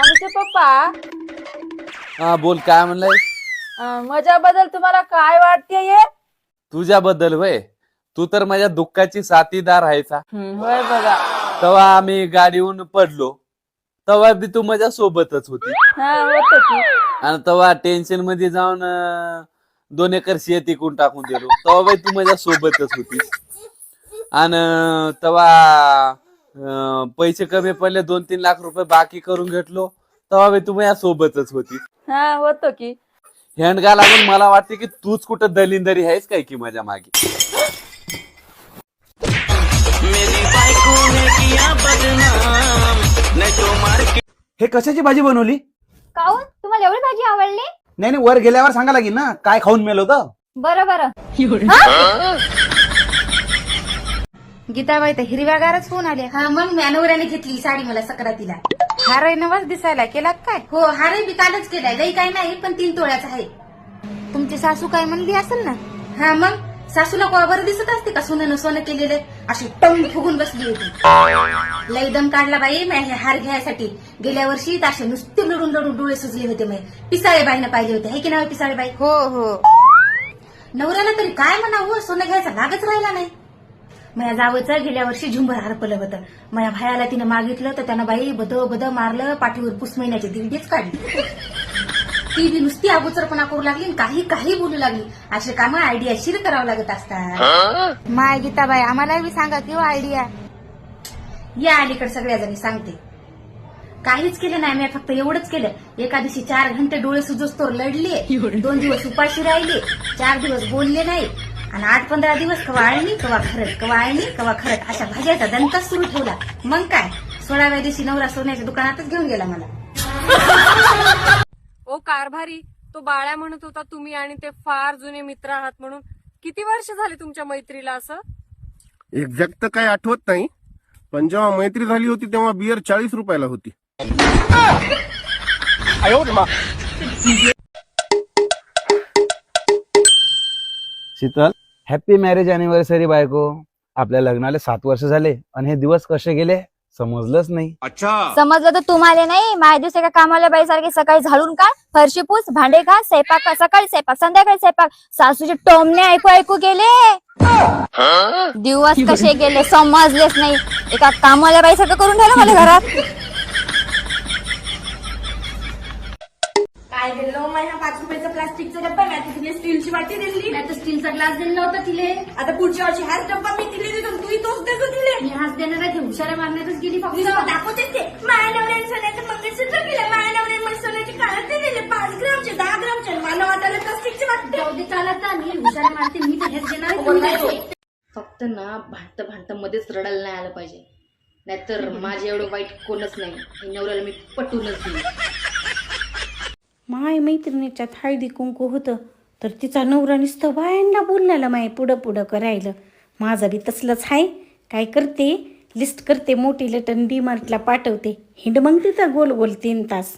मामीचे पप्पा. हा बोल काय म्हणलंय? अं, माझ्याबद्दल तुम्हाला काय वाटते ये तुझ्याबद्दल वय. तू तर माझ्या दुःखाची साथीदार होय बघा. तेव्हा आम्ही गाडीहून पडलो. तेव्हा बी तू माझ्या सोबतच होती. हा होत की आणि तेव्हा टेन्शनमध्ये जाऊन अं, दोन एकर शेत इकून टाकून दिलो. तेव्हा बाई तू माझ्या सोबतच होती आणि तेव्हा पैसे कमी पडले दोन तीन लाख रुपये बाकी करून घेतलो. तेव्हा बाई तू माझ्या सोबतच होती. हा होतो की. हेंडगा लागून मला वाटते की तूच कुठं दलिंदरी आहेस काय की माझ्या मागे? हे कशाची भाजी बनवली? काऊन? तुम्हाला एवढी भाजी आवडली? नाही नाही वर गेल्यावर सांगा लागेल ना काय खाऊन मेलो होतं बरं बरं. गीताबाई तर हिरव्यागारच होऊन आले. हा मग मॅनवऱ्याने घेतली साडी मला सक्रातीला. हार नवाच दिसायला केला काय? हो हारही बी कालच केलाय. लई काय नाही पण तीन तोळ्याचा आहे तुमची सासू काय म्हणली असेल ना? हा मग? सासूला कोणा बरं दिसत असते का? सोनं सोनं केलेले अशी टंग फुगून बसली होती. लई दम काढला बाई मी हे हार घ्यायसाठी. गेल्या वर्षी तर असे नुसते लढून लढून डोळे सुजले होते मी पिसाळे बाईनं पाहिले होते. है की नाही पिसाळे बाई? हो हो. नवऱ्याला तरी काय म्हणावं? सोनं घ्यायचा लागच राहिला नाही. माझ्या जावचं गेल्या वर्षी झुंबर हरपलं होतं. माझ्या भायाला तिनं मागितलं तर त्यानं बाई बद बद मारलं पाठीवर पुस महिन्याची दिंडीच काढली. ती बी नुसती अगोचरपणा करू लागली आणि काही काही बोलू लागली. असे काम आयडिया शिर करावं लागत असतात. माय गीताबाई आम्हाला बी सांगा किंवा आयडिया या अलीकडे सगळ्या जणी सांगते. काहीच केलं नाही मी फक्त एवढंच केलं. एका दिवशी चार घंटे डोळे सुजोस्तोर लढले. दोन दिवस उपाशी राहिले. चार दिवस बोलले नाही. आणि आठ पंधरा दिवस कवा आळणी कवा खरट कवा आळणी कवा खरट अशा भाज्याचा दणकाच सुरू ठेवला. मग काय? सोळाव्या दिवशी नवरा सोन्याच्या दुकानातच घेऊन गेला मला. ओ कारभारी तो बाळ्या म्हणत होता तुम्ही आणि ते फार जुने मित्र आहात म्हणून. किती वर्ष झाले तुमच्या मैत्रीला असं? एक्झॅक्ट तर काही आठवत नाही पण जेव्हा मैत्री झाली होती तेव्हा बियर चाळीस रुपयाला होती. शीतल? हॅपी मॅरेज अॅनिव्हर्सरी बायको. आपल्या लग्नाला सात वर्ष झाले आणि हे दिवस कसे गेले समजलंच नाही. समजलं तर तुम्हाला नाही. माझ्या दिवस एका कामाला बाईसारखे सकाळी झाडून काढ. फरशी पूस भांडे खा स्वयंपाक कर, सकाळी स्वयंपाक संध्याकाळी स्वयंपाक. सासूचे टोमणे ऐकू ऐकू गेले. दिवस कसे गेले समजलेच नाही. एका कामाला बाईसारखं करून ठेवलं मला घरात. काय दिलं माझ्या पाच रुपयाचा प्लास्टिकचा डब्बा मी आता तिला स्टीलची वाटी दिली. नाही तर स्टीलचा ग्लास दिला होता तिले. आता पुढच्या वर्षी हाच डब्बा मी तिले देतो तू तोच देतो तिले. मी हाच देणार आहे हुशारा मारण्यातच गेली फक्त. दाखवतेच ते. माझ्या नवऱ्याने सोन्याचं मंगळसूत्र केलं माझ्या नवऱ्याने मला सोन्याची काळात दिले पाच ग्रामचे दहा ग्रामचे मला वाटायला प्लास्टिकचे वाटते. जाऊ दे चालत मी हुशारा मारते मी तर हेच देणार आहे, तुम्ही द्यायचे. फक्त ना भांडतं भांडतं मध्येच रडायला नाही आलं पाहिजे. नाहीतर माझे एवढं वाईट कोणच नाही. हे नवऱ्याला मी पटवूनच दिली माय मैत्रिणीच्यात हळदी कुंकू होतं तर तिचा नवरा नुसतं बायांना बोलण्याला माय पुढं पुढं करायलं. माझं बी तसलंच आहे काय करते? लिस्ट करते मोठी लटन डी मार्टला पाठवते. हिंड मग तिथं गोल गोल तीन तास.